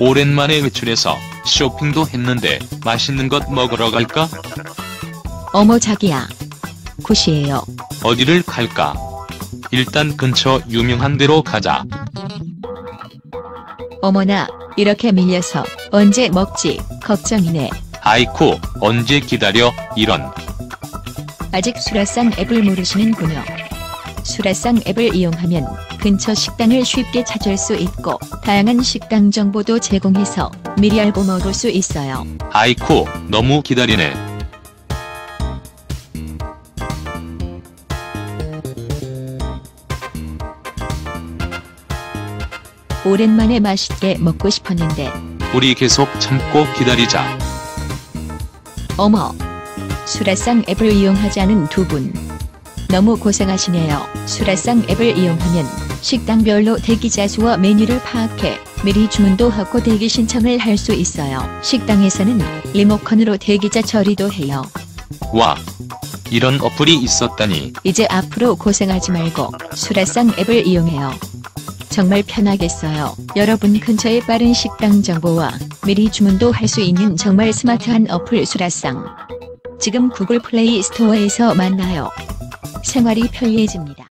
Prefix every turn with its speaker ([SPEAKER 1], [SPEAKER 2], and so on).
[SPEAKER 1] 오랜만에 외출해서 쇼핑도 했는데 맛있는 것 먹으러 갈까?
[SPEAKER 2] 어머 자기야. 굿이에요.
[SPEAKER 1] 어디를 갈까? 일단 근처 유명한 데로 가자.
[SPEAKER 2] 어머나 이렇게 밀려서 언제 먹지 걱정이네.
[SPEAKER 1] 아이쿠 언제 기다려 이런
[SPEAKER 2] 아직 수라상 앱을 모르시는군요. 수라상 앱을 이용하면 근처 식당을 쉽게 찾을 수 있고 다양한 식당 정보도 제공해서 미리 알고 먹을 수 있어요.
[SPEAKER 1] 아이쿠 너무 기다리네.
[SPEAKER 2] 오랜만에 맛있게 먹고 싶었는데
[SPEAKER 1] 우리 계속 참고 기다리자.
[SPEAKER 2] 어머 수라상 앱을 이용하지 않은 두 분. 너무 고생하시네요. 수라상 앱을 이용하면 식당별로 대기자 수와 메뉴를 파악해 미리 주문도 하고 대기 신청을 할 수 있어요. 식당에서는 리모컨으로 대기자 처리도 해요.
[SPEAKER 1] 와 이런 어플이 있었다니
[SPEAKER 2] 이제 앞으로 고생하지 말고 수라상 앱을 이용해요. 정말 편하겠어요. 여러분 근처의 빠른 식당 정보와 미리 주문도 할 수 있는 정말 스마트한 어플 수라상. 지금 구글 플레이 스토어에서 만나요. 생활이 편리해집니다.